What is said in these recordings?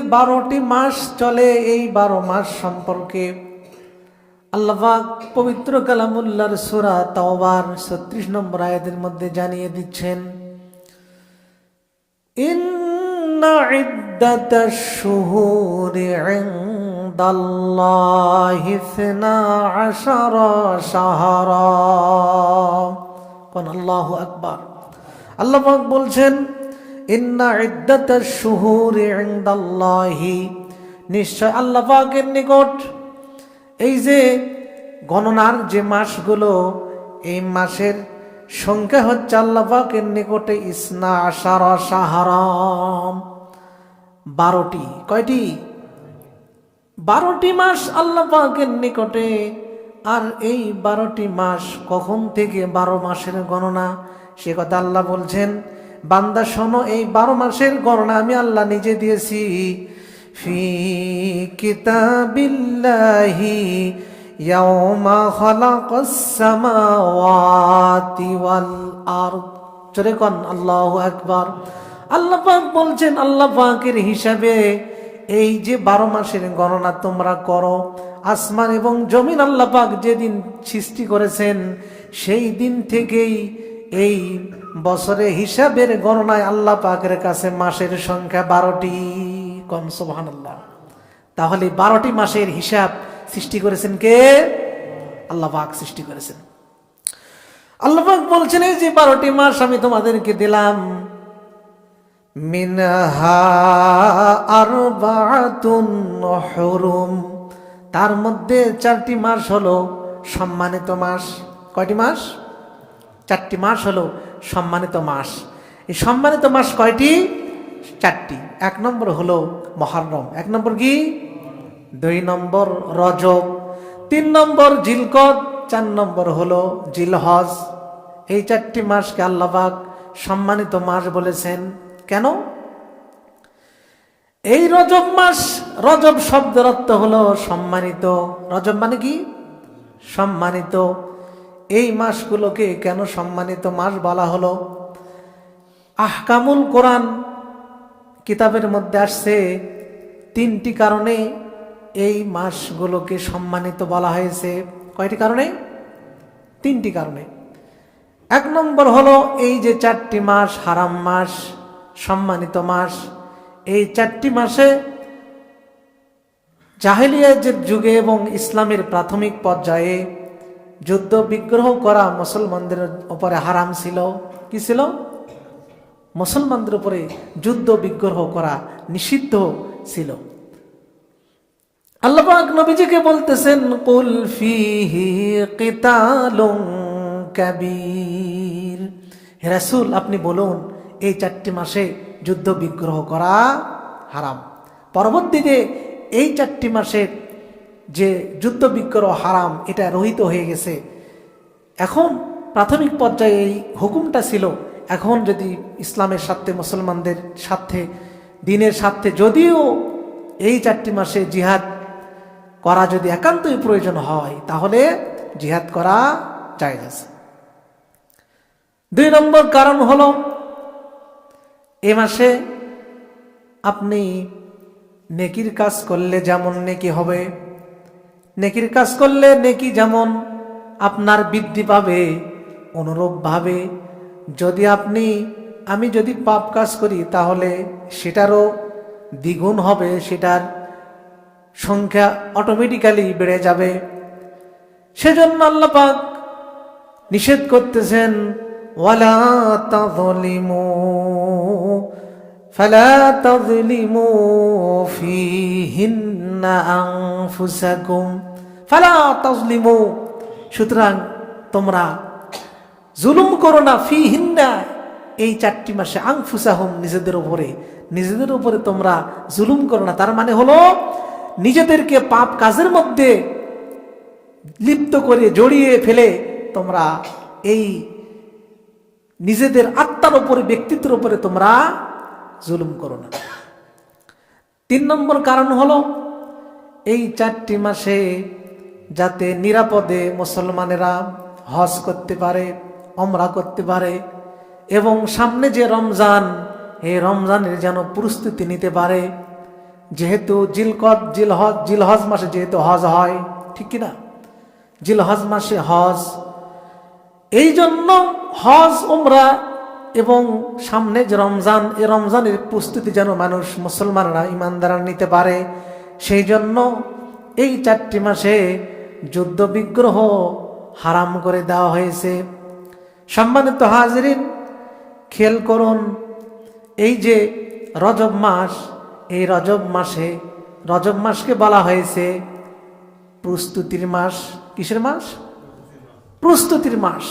বারোটি মাস চলে এই বারো মাস সম্পর্কে। আল্লাহ পবিত্র কালামুল্লার সুরা তাওবার ছত্রিশ নম্বর আয়াতের মধ্যে জানিয়ে দিচ্ছেন আকবার। আল্লাহ বলছেন ইন্না ইদ্দাত শুহুর ইনদাল্লাহি নিশ্চয় আল্লাহ পাকের নিকট। এই যে গণনার যে মাসগুলো, এই মাসের সংখ্যা হচ্ছে আল্লাহ পাকের নিকটে ইসনা আশার সাহারাম বারোটি। কয়টি? বারোটি মাস আল্লাহ পাকের নিকটে। আর এই বারোটি মাস কখন থেকে বারো মাসের গণনা? সে কথা আল্লাহ বলছেন বান্দা, শোনো, এই বারো মাসের গণনা আমি আল্লাহ নিজে দিয়েছি। ফি কিতাবিল্লাহি ইয়াউমা খালাকাস সামাওয়াতি ওয়াল আরদ। জোরে কোন, আল্লাহু আকবার। আল্লাহ পাক বলছেন, আল্লাহ পাকের হিসাবে এই যে বারো মাসের গণনা তোমরা করো, আসমান এবং জমিন আল্লাহ পাক যেদিন সৃষ্টি করেছেন, সেই দিন থেকেই এই বছরে হিসাবের গণনায় আল্লাহ পাকের কাছে মাসের সংখ্যা বারোটি। কম সোহান আল্লাহ তাহলে বারোটি মাসের হিসাব সৃষ্টি করেছেন কে? আল্লাহ পাক সৃষ্টি করেছেন। আল্লাহ পাক বলছেন, এই যে বারোটি মাস আমি তোমাদেরকে দিলাম। আরবাতুন হুরুম। তার মধ্যে চারটি মাস হলো সম্মানিত মাস। কয়টি মাস? চারটি মাস হলো সম্মানিত মাস। এই সম্মানিত মাস কয়টি? চারটি। এক নম্বর হলো মহারম। এক নম্বর কি? দুই নম্বর রজব। তিন নম্বর জিলকদ। চার নম্বর হলো জিলহজ। এই চারটি মাসকে আল্লাহবাক সম্মানিত মাস বলেছেন। কেন? এই রজব মাস, রজব শব্দের অর্থ হলো সম্মানিত। রজব মানে কি? সম্মানিত। এই মাসগুলোকে কেন সম্মানিত মাস বলা হলো? আহকামুল কোরআন কিতাবের মধ্যে আসছে তিনটি কারণে এই মাসগুলোকে সম্মানিত বলা হয়েছে। কয়টি কারণে? তিনটি কারণে। এক নম্বর হলো এই যে চারটি মাস, হারাম মাস, সম্মানিত মাস, এই চারটি মাসে জাহেলিয়াজের যুগে এবং ইসলামের প্রাথমিক পর্যায়ে যুদ্ধ বিগ্রহ করা মুসলমানদের উপরে হারাম ছিল। কি ছিল? মুসলমানদের উপরে যুদ্ধ বিগ্রহ করা নিষিদ্ধ ছিল। আল্লাহ নবীজিকে বলতেছেন, কুল ফিহি কিতালুন কাবীর। রাসূল, আপনি বলুন, এই চারটি মাসে যুদ্ধ বিগ্রহ করা হারাম। পরবর্তীতে এই চারটি মাসে যে যুদ্ধ বিগ্রহ হারাম, এটা রহিত হয়ে গেছে। এখন প্রাথমিক পর্যায়ে এই হুকুমটা ছিল, এখন যদি ইসলামের স্বার্থে, মুসলমানদের স্বার্থে, দিনের স্বার্থে, যদিও এই চারটি মাসে জিহাদ করা যদি একান্তই প্রয়োজন হয়, তাহলে জিহাদ করা যায় আছে। দুই নম্বর কারণ হল, এ মাসে আপনি নেকির কাজ করলে যেমন নেকি হবে নেকির কাজ করলে নেকি যেমন আপনার বৃদ্ধি পাবে অনুরূপভাবে যদি আপনি, আমি যদি পাপ কাজ করি, তাহলে সেটারও দ্বিগুণ হবে, সেটার সংখ্যা অটোমেটিক্যালি বেড়ে যাবে। সেজন্য আল্লাহ পাক নিষেধ করতেছেন, ওয়ালা তাযলিমু ফালা তাযলিমু ফীহিন্না আনফুসাকুম ফালা তাযলিমু সুতরাং তোমরা জুলুম করো না ফি হিন্না এই চারটি মাসে আংফুসাহুম নিজেদের উপরে। নিজেদের উপরে তোমরা জুলুম করো না। তার মানে হলো নিজেদেরকে পাপ কাজের মধ্যে লিপ্ত করে জড়িয়ে ফেলে তোমরা এই নিজেদের আত্মার উপরে, ব্যক্তিত্বের উপরে তোমরা জুলুম করো না। তিন নম্বর কারণ হলো, এই চারটি মাসে যাতে নিরাপদে মুসলমানেরা হজ করতে পারে অমরা করতে পারে, এবং সামনে যে রমজান, এই রমজানের যেন প্রস্তুতি নিতে পারে, যেহেতু জিলকদ, জিলহজ জিলহজ মাসে যেহেতু হজ হয়, ঠিক কিনা? জিলহজ মাসে হজ, এই জন্য হজ, উমরা এবং সামনে যে রমজান, এ রমজানের প্রস্তুতি যেন মানুষ মুসলমানরা ইমানদাররা নিতে পারে, সেই জন্য এই চারটি মাসে যুদ্ধ বিগ্রহ হারাম করে দেওয়া হয়েছে। সম্মানিত হাজরিন, খেয়াল করুন, এই যে রজব মাস, এই রজব মাসে, রজব মাসকে বলা হয়েছে প্রস্তুতির মাস। কিসের মাস? প্রস্তুতির মাস।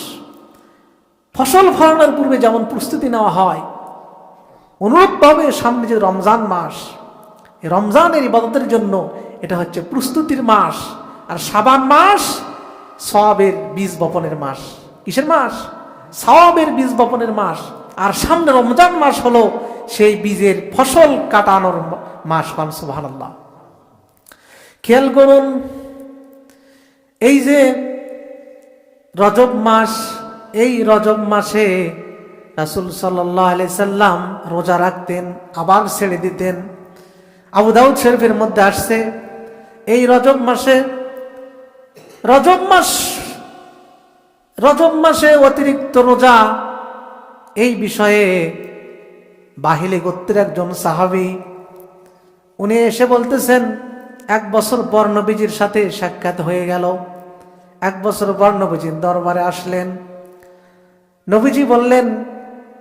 ফসল ফলানোর পূর্বে যেমন প্রস্তুতি নেওয়া হয়, অনুরূপভাবে সামনে যে রমজান মাস রমজানের ইবাদতের জন্য এটা হচ্ছে প্রস্তুতির মাস। আর সাবান মাস সওয়াবের বীজ বপনের মাস। কিসের মাস? সওয়াবের বীজ বপনের মাস। আর সামনে রমজান মাস হলো সেই বীজের ফসল কাটানোর মাস পান সুবহানাল্লাহ। খেয়াল করুন, এই যে রজব মাস এই রজব মাসে রাসুল সাল্লাহ আলি সাল্লাম রোজা রাখতেন, আবার ছেড়ে দিতেন। আবু দাউদ শরীফের মধ্যে আসছে, এই রজব মাসে, রজব মাস, রজব মাসে অতিরিক্ত রোজা, এই বিষয়ে বাহিলে গোত্রের একজন সাহাবি, উনি এসে বলতেছেন, এক বছর পর নবীজির সাথে সাক্ষাৎ হয়ে গেল। এক বছর পর নবীজির দরবারে আসলেন। নবীজি বললেন,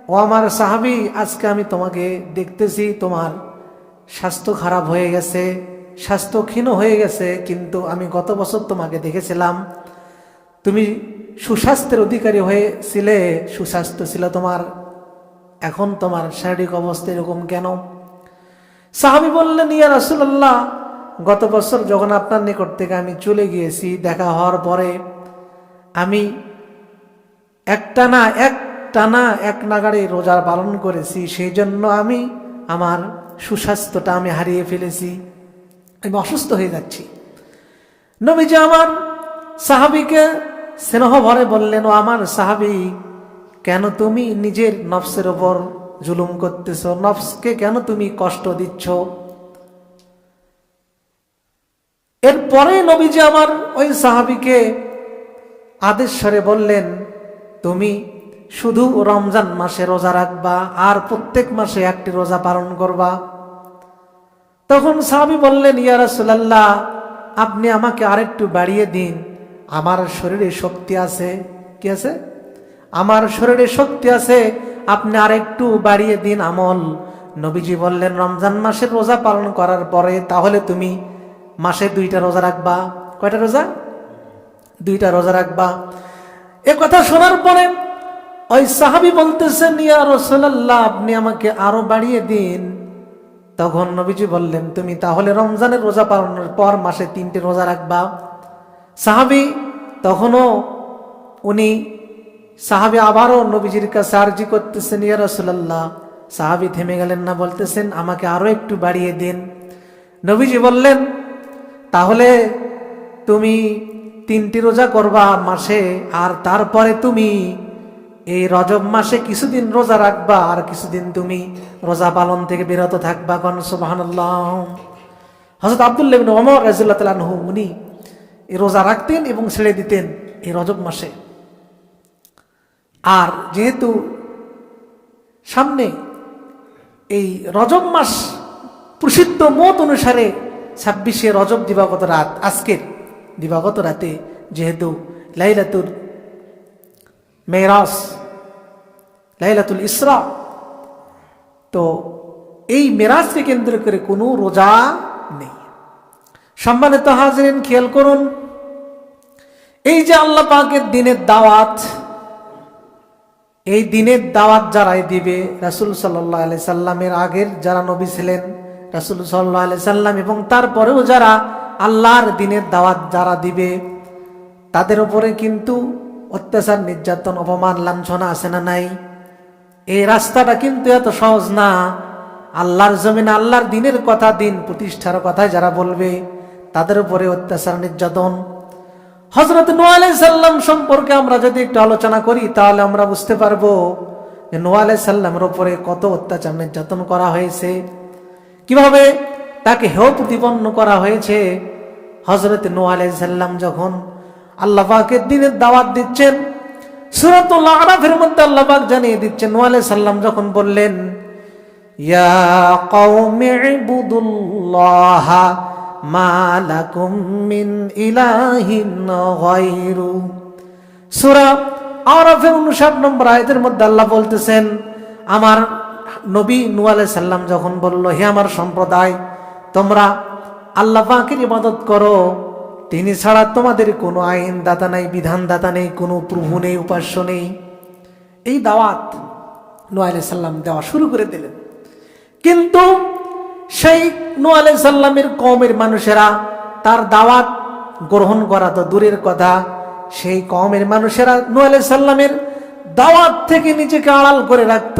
ও আমার সাহাবি, আজকে আমি তোমাকে দেখতেছি, তোমার স্বাস্থ্য খারাপ হয়ে গেছে, স্বাস্থ্য ক্ষীণ হয়ে গেছে, কিন্তু আমি গত বছর তোমাকে দেখেছিলাম। তুমি সুস্বাস্থ্যের অধিকারী হয়েছিলে, সুস্বাস্থ্য ছিল তোমার। এখন তোমার শারীরিক অবস্থা এরকম কেন? সাহাবি বললেন, ইয়া রাসুল্লাহ গত বছর যখন আপনার নিকট থেকে আমি চলে গিয়েছি, দেখা হওয়ার পরে আমি একটা না এক টানা এক নাগাড়ে রোজা পালন করেছি সেই জন্য আমি আমার সুস্বাস্থ্যটা আমি হারিয়ে ফেলেছি। আমি অসুস্থ হয়ে যাচ্ছি। নবীজি আমার সাহাবিকে স্নেহ ভরে বললেন, ও আমার সাহাবি, কেন তুমি নিজের নফসের ওপর জুলুম করতেছ? নফসকে কেন তুমি কষ্ট দিচ্ছ? এরপরে নবীজি আমার ওই সাহাবিকে আদেশ্বরে বললেন তুমি শুধু রমজান মাসে রোজা রাখবা আর প্রত্যেক মাসে একটি রোজা পালন করবা। তখন সাহাবি বললেন, ইয়া রাসূলুল্লাহ, আপনি আমাকে আরেকটু বাড়িয়ে দিন। আমার শরীরে শক্তি আছে। কি আছে? আমার শরীরে শক্তি আছে, আপনি আরেকটু বাড়িয়ে দিন আমল। নবীজি বললেন, রমজান মাসের রোজা পালন করার পরে তাহলে তুমি মাসে দুইটা রোজা রাখবা। কয়টা রোজা? দুইটা রোজা রাখবা। এ কথা শোনার পরে ওই সাহাবি বলতেছেন, ইয়া রসুল্লাহ আপনি আমাকে আরও বাড়িয়ে দিন। তখন নবীজি বললেন, তুমি তাহলে রমজানের রোজা পালনের পর মাসে তিনটে রোজা রাখবা। সাহাবি তখনও উনি, সাহাবি আবারও নবীজির কাছে আর্জি করতেছেন, ইয়া রসুল্লাহ সাহাবি থেমে গেলেন না, বলতেছেন, আমাকে আরও একটু বাড়িয়ে দিন। নবীজি বললেন, তাহলে তুমি তিনটি রোজা করবা মাসে, আর তারপরে তুমি এই রজব মাসে কিছুদিন রোজা রাখবা, আর কিছুদিন তুমি রোজা পালন থেকে বিরত থাকবা। কন সুবহানাল্লাহ। হযরত আব্দুল্লাহ ইবনে ওমর তাআলা উনি এই রোজা রাখতেন এবং ছেড়ে দিতেন এই রজব মাসে। আর যেহেতু সামনে এই রজব মাস প্রসিদ্ধ মত অনুসারে ছাব্বিশে রজব দিবাগত রাত, আজকের দিবাগত রাতে যেহেতু লাইলাতুল মেরাস লাইলাতুল ইসরা তো এই মেরাজকে কেন্দ্র করে কোনো রোজা নেই। সম্মানিত হাজরিন খেয়াল করুন। এই যে আল্লাহ পাকের দিনের দাওয়াত, এই দিনের দাওয়াত যারাই দিবে, রাসুল সাল্লাহ আলি সাল্লামের আগের যারা নবী ছিলেন, রাসুল সাল্লাহ আলি সাল্লাম এবং তারপরেও যারা আল্লাহর দিনের দাওয়াত যারা দিবে, তাদের উপরে কিন্তু অত্যাচার, নির্যাতন, অপমান, লাঞ্ছনা আছে না নাই? এই রাস্তাটা কিন্তু এত সহজ না। আল্লাহর জমিন আল্লাহর দিনের কথা, দিন প্রতিষ্ঠার কথায় যারা বলবে, তাদের উপরে অত্যাচার, নির্যাতন। হজরত নোয়ালাই সাল্লাম সম্পর্কে আমরা যদি একটু আলোচনা করি, তাহলে আমরা বুঝতে পারব যে নোয়ালাই সাল্লামের উপরে কত অত্যাচার, নির্যাতন করা হয়েছে। কীভাবে? তাকে হেও প্রতিপন্ন করা হয়েছে। হজরত নো আলাইসাল্লাম যখন আল্লাহ পাকের দিনের দাওয়াত দিচ্ছেন সুরাতুল্লাহ মধ্যে আল্লাহবাক জানিয়ে দিচ্ছেন নো আলাইসাল্লাম যখন বললেন কওমি ইবুদুল্লাহ মা লাকুম ইলাহিন গায়রু। সূরা আরাফের 59 নম্বর মধ্যে আল্লাহ বলতেছেন, আমার নবী আলাইহিস সালাম যখন বলল, হে আমার সম্প্রদায় তোমরা আল্লাহ পাকের ইবাদত করো। তিনি ছাড়া তোমাদের কোনো আইন দাতা নেই বিধান দাতা নেই, কোনো প্রভু নেই, উপাস্য নেই। এই দাওয়াত নূহ আলাইহিস সালাম দেওয়া শুরু করে দিলেন। কিন্তু সেই নূহ আলাইহিস সালামের কওমের মানুষেরা তার দাওয়াত গ্রহণ করা তো দূরের কথা। সেই কওমের মানুষেরা নূহ আলাইহিস সালামের দাওয়াত থেকে নিজেকে আড়াল করে রাখত,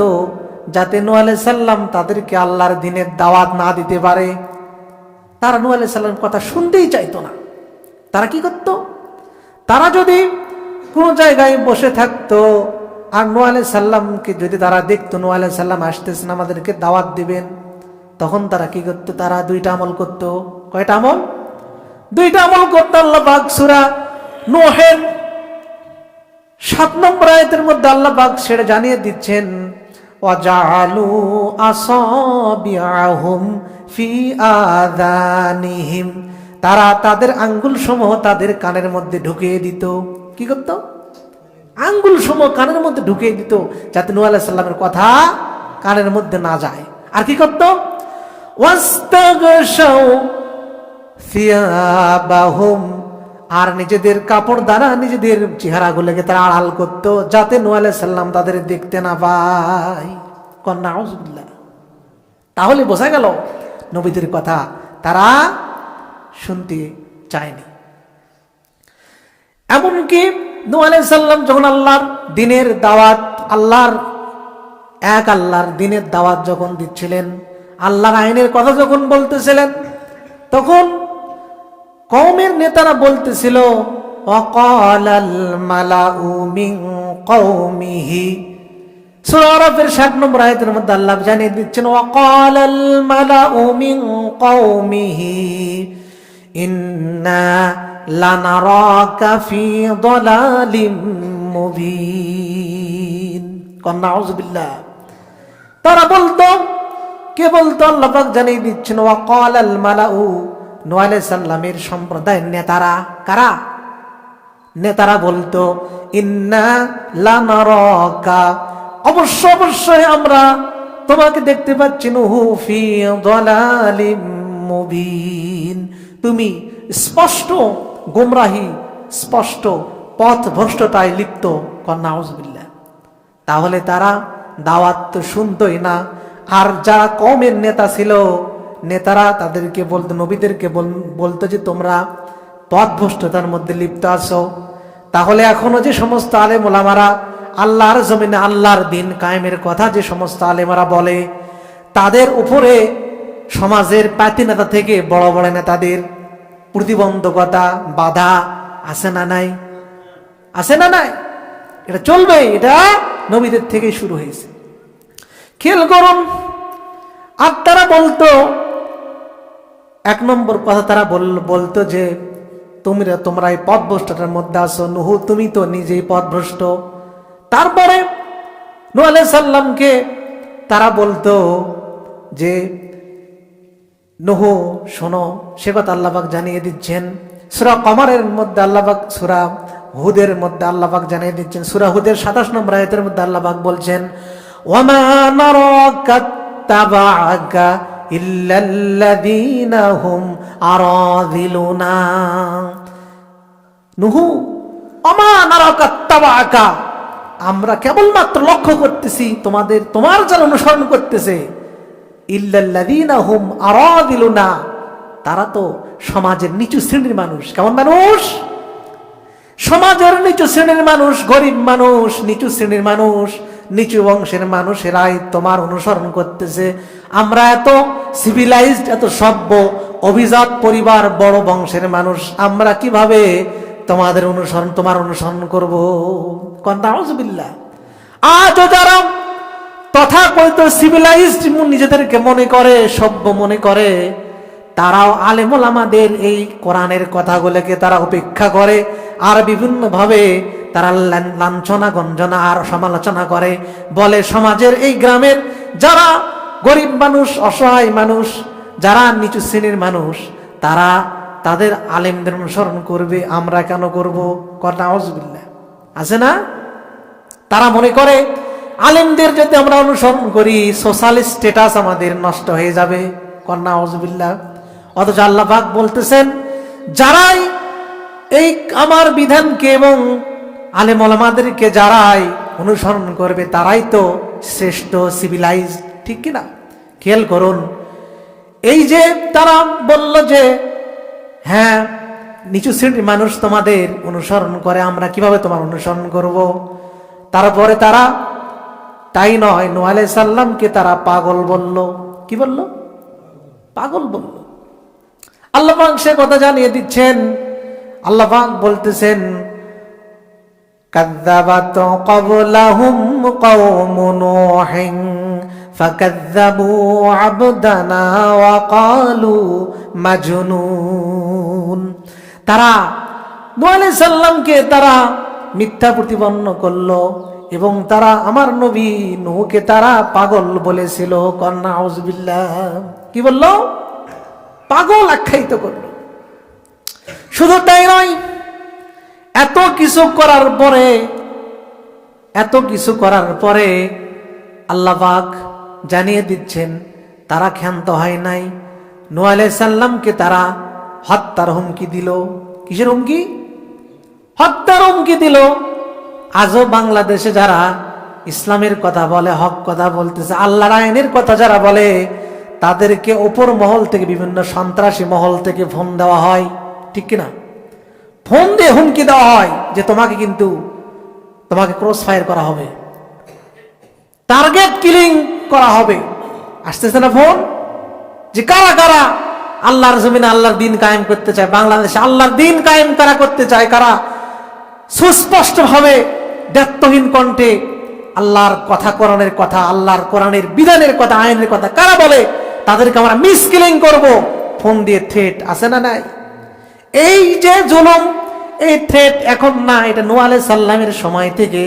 যাতে নূহ আলাইহিস সালাম তাদেরকে আল্লাহর দিনের দাওয়াত না দিতে পারে। তারা নূহ আলাইহিস সালামের কথা শুনতেই চাইতো না। তারা কি করত? তারা যদি কোনো জায়গায় বসে থাকতো, আর নূহ আলাইহিস সাল্লামকে যদি তারা দেখতো, নূহ আলাইহিস সাল্লাম আসতেছেন আমাদেরকে দাওয়াত দিবেন, তখন তারা কি করতো? তারা দুইটা আমল করত। কয়টা আমল? দুইটা আমল করতো আল্লাহ পাক সূরা নোহের সাত নম্বর আয়াতের মধ্যে আল্লাহ পাক সেটা জানিয়ে দিচ্ছেন ওয়াজালু আসাবিআহুম ফি তারা তাদের আঙ্গুল সমূহ তাদের কানের মধ্যে ঢুকিয়ে দিত। কি করত? আঙ্গুল সমূহ কানের মধ্যে ঢুকিয়ে দিত, যাতে নূহ আলাইহিস সালামের কথা কানের মধ্যে না যায়। আর কি করত? আর নিজেদের কাপড় দ্বারা নিজেদের চেহারাগুলোকে তারা আড়াল করত, যাতে নোয়ালে সাল্লাম তাদের দেখতে না পায়। কন্যা তাহলে বোঝা গেল নবীদের কথা তারা শুনতে চায়নি। এমনকি নূহ আলাইহিস সাল্লাম যখন আল্লাহর দিনের দাওয়াত, আল্লাহর এক আল্লাহর দিনের দাওয়াত যখন দিচ্ছিলেন, আল্লাহর আইনের কথা যখন বলতেছিলেন, তখন কৌমের নেতারা বলতেছিল ওয়াকালাল মালাউ মিন কওমিহি সূরা আরাফের 60 নম্বর আয়াতের মধ্যে আল্লাহ জানিয়ে দিচ্ছেন, ওয়াকালাল মালাউ মিন কওমিহি, ইন্না লানারাকা ফি দালালিম মুবিন। কন্না আউযুবিল্লাহ তারা বলতো, কে বলতো, আল্লাহ পাক জানিয়ে দিচ্ছেন, ওয়াকালাল মালাউ। নূহ আলাইহিস সালামের সম্প্রদায়ের নেতারা, কারা? নেতারা বলতো, ইন্না লানারাকা অবশ্য, অবশ্যই আমরা তোমাকে দেখতে পাচ্ছি মুবিন। তুমি স্পষ্ট গোমরাহি, স্পষ্ট পথ ভ্রষ্টতায় লিপ্ত কন্যা তাহলে তারা দাওয়াত তো শুনতই না। আর যারা কমের নেতা ছিল, নেতারা তাদেরকে বলতো, নবীদেরকে বল- বলতো যে তোমরা পথভ্রষ্টতার মধ্যে লিপ্ত আছো। তাহলে এখনও যে সমস্ত আলেম ওলামারা আল্লাহর জমিনে আল্লাহর দিন কায়েমের কথা যে সমস্ত আলেমারা বলে, তাদের উপরে সমাজের পাতি নেতা থেকে বড় বড় নেতাদের প্রতিবন্ধকতা, বাধা আছে না নাই? আছে না নাই? এটা চলবে এটা নবীদের থেকেই শুরু হয়েছে। খেল গরম আর তারা বলতো, এক নম্বর কথা তারা বল- বলতো যে তুমি তোমরা এই পথভ্রষ্টতার মধ্যে আসো নুহু, তুমি তো নিজেই পথভ্রষ্ট। তারপরে নু সাল্লামকে তারা বলতো যে, নহু, শোনো, সে কথা আল্লাহবাক জানিয়ে দিচ্ছেন। সুরা কমারের মধ্যে আল্লাহবাক সুরা হুদের মধ্যে আল্লাহবাক জানিয়ে দিচ্ছেন। সুরা হুদের সাতাশ নম্বর আয়তের মধ্যে আল্লাহবাক বলছেন নুহু অমা নারাকা তাবাআকা আমরা কেবলমাত্র লক্ষ্য করতেছি তোমাদের, তোমার যারা অনুসরণ করতেছে। আরাদিলুনা, তারা তো সমাজের নিচু শ্রেণির মানুষ। কেমন মানুষ? সমাজের নিচু শ্রেণির মানুষ, গরিব মানুষ, নিচু শ্রেণির মানুষ, নিচু বংশের মানুষেরাই তোমার অনুসরণ করতেছে। আমরা এত সিভিলাইজড এত সভ্য, অভিজাত পরিবার, বড় বংশের মানুষ, আমরা কীভাবে তোমাদের অনুসরণ, তোমার অনুসরণ করব। কন্যা আজও যারা তথা তথাকথিত সিভিলাইজড নিজেদেরকে মনে করে, সভ্য মনে করে, তারাও আলেমুল আমাদের এই কোরআনের কথাগুলোকে তারা উপেক্ষা করে আর বিভিন্নভাবে তারা লাঞ্ছনা, গঞ্জনা আর সমালোচনা করে। বলে সমাজের এই গ্রামের যারা গরিব মানুষ, অসহায় মানুষ, যারা নিচু শ্রেণির মানুষ, তারা তাদের আলেমদের অনুসরণ করবে, আমরা কেন করব? কটা অজবিল্লা আছে না? তারা মনে করে, আলেমদের যদি আমরা অনুসরণ করি সোশ্যাল স্ট্যাটাস আমাদের নষ্ট হয়ে যাবে। কন্যা অজবিল্লা অথচ আল্লাহ পাক বলতেছেন, যারাই এই আমার বিধানকে এবং আলেম ওলামাদেরকে যারাই অনুসরণ করবে, তারাই তো শ্রেষ্ঠ সিভিলাইজ ঠিক কিনা? খেয়াল করুন। এই যে তারা বলল যে হ্যাঁ নিচু শ্রেণির মানুষ তোমাদের অনুসরণ করে, আমরা কীভাবে তোমার অনুসরণ করব। তারপরে তারা, তাই নয় নোয়ালে সাল্লামকে তারা পাগল বলল। কি বলল? পাগল বলল। আল্লাহ সে কথা জানিয়ে দিচ্ছেন। আল্লাহ বলতেছেন কাদ্দাবাত কবলাহুম কওম فكذبوا عبدنا وقالوا مجنون তারা নূহ আলাইহিস সাল্লামকে তারা মিথ্যা প্রতিপন্ন করলো এবং তারা আমার নবী নূহকে তারা পাগল বলেছিল কন্যা আউজবিল্লাহ কি বললো পাগল আখ্যায়িত করলো শুধু তাই নয় এত কিছু করার পরে এত কিছু করার পরে আল্লাহ পাক জানিয়ে দিচ্ছেন, তারা ক্ষান্ত হয় নাই। নূহ আলাইহিস সাল্লামকে তারা হত্যার হুমকি দিল। কিসের হুমকি? হত্যার হুমকি দিল। আজও বাংলাদেশে যারা ইসলামের কথা বলে, হক কথা বলতেছে, আল্লাহর আইনের কথা যারা বলে, তাদেরকে ওপর মহল থেকে, বিভিন্ন সন্ত্রাসী মহল থেকে ফোন দেওয়া হয়। ঠিক কিনা? ফোন দিয়ে হুমকি দেওয়া হয় যে তোমাকে কিন্তু, তোমাকে ক্রস ফায়ার করা হবে। টার্গেট কিলিং করা হবে। আসতেছে না ফোন? যে কারা কারা আল্লাহর জমিনে আল্লাহর দিন কায়েম করতে চায়, বাংলাদেশে আল্লাহর দিন কায়েম কারা করতে চায়, কারা সুস্পষ্ট ভাবে দায়িত্বহীন কণ্ঠে আল্লাহর কথা, কোরআনের কথা, আল্লাহর কোরআনের বিধানের কথা, আইনের কথা কারা বলে, তাদেরকে আমরা মিসকিলিং করব। ফোন দিয়ে থ্রেট আছে না নাই? এই যে জুলুম, এই থ্রেট এখন না, এটা নোয়া আলাই সাল্লামের সময় থেকে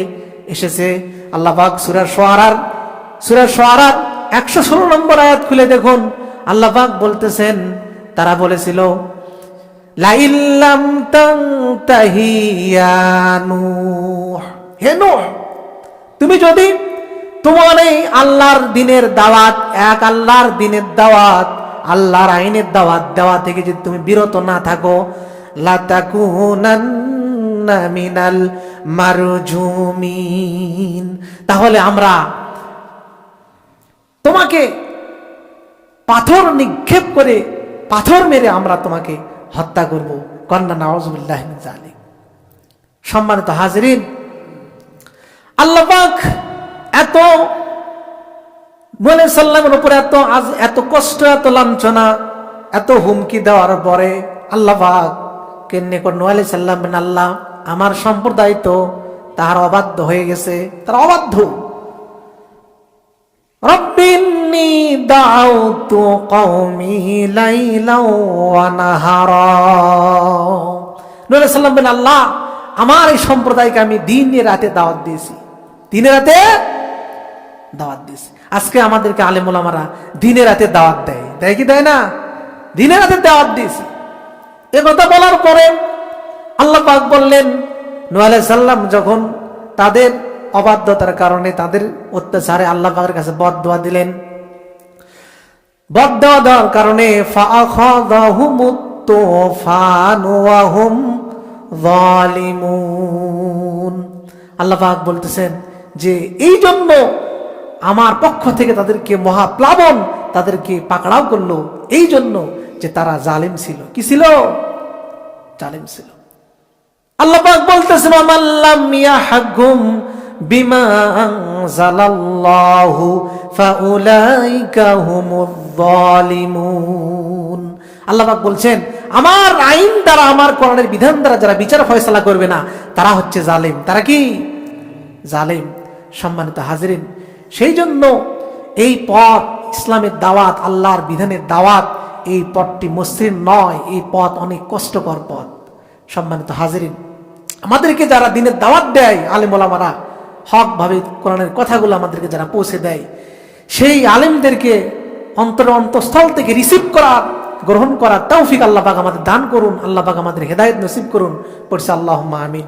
এসেছে। আল্লাহ পাক সুরার সোয়ারার সোয়ারার একশো ষোলো নম্বর আয়াত খুলে দেখুন। আল্লাহ বলতেছেন, তারা বলেছিল হে তুমি যদি তোমার এই আল্লাহর দিনের দাওয়াত, এক আল্লাহর দিনের দাওয়াত, আল্লাহর আইনের দাওয়াত দেওয়া থেকে যদি তুমি বিরত না থাকো, লাতাকুনান্না তাহলে আমরা তোমাকে পাথর নিক্ষেপ করে পাথর মেরে আমরা তোমাকে হত্যা করব। কন্যা নওয়াজুল্লাহ জালিক সম্মানিত হাজরিন আল্লাপাক এত বলে সাল্লামের উপরে এত আজ এত কষ্ট, এত লাঞ্ছনা, এত হুমকি দেওয়ার পরে আল্লাহ পাক কেন্নে আলি সাল্লাম আল্লাহ, আমার সম্প্রদায় তো তাহার অবাধ্য হয়ে গেছে। তারা অবাধ্য। দাউতু কওমি লাইলাও ওয়া নাহারা। নূহ আলাইহিস সালাম বলেন, আল্লাহ, আমার এই সম্প্রদায়কে আমি দিনে রাতে দাওয়াত দিয়েছি। দিনে রাতে দাওয়াত দিয়েছি। আজকে আমাদেরকে আলেম ওলামারা দিনে রাতে দাওয়াত দেয়। দেয় কি দেয় না? দিনে রাতে দাওয়াত দিয়েছি। এ কথা বলার পরে আল্লাহ পাক বললেন আলাইহিস সালাম যখন তাদের অবাধ্যতার কারণে তাদের অত্যাচারে আল্লাহ পাকের কাছে বদ দোয়া দিলেন। বদ দেওয়া দেওয়ার কারণে আল্লাহ পাক বলতেছেন যে এই জন্য আমার পক্ষ থেকে তাদেরকে মহাপ্লাবন তাদেরকে পাকড়াও করল। এই জন্য যে তারা জালিম ছিল। কি ছিল? জালিম ছিল। আল্লাহ বলতেছে মামাল্লাম মিয়া হাগুম বিমা আল্লাহ বলছেন, আমার আইন দ্বারা, আমার কোরআনের বিধান দ্বারা যারা বিচার ফয়সালা করবে না, তারা হচ্ছে জালিম। তারা কি? জালিম। সম্মানিত হাজিরিন সেই জন্য এই পথ, ইসলামের দাওয়াত, আল্লাহর বিধানের দাওয়াত, এই পথটি মসৃণ নয়। এই পথ অনেক কষ্টকর পথ। সম্মানিত হাজিরিন, আমাদেরকে যারা দিনের দাওয়াত দেয় আলেমোলামারা হকভাবে কোরআনের কথাগুলো আমাদেরকে যারা পৌঁছে দেয়, সেই আলেমদেরকে অন্তর অন্তঃস্থল থেকে রিসিভ করা, গ্রহণ করার তৌফিক আল্লাহ আমাদের দান করুন, আল্লাহ আমাদের হেদায়ত নসিব করুন। পড়ছে আল্লাহ আমিন।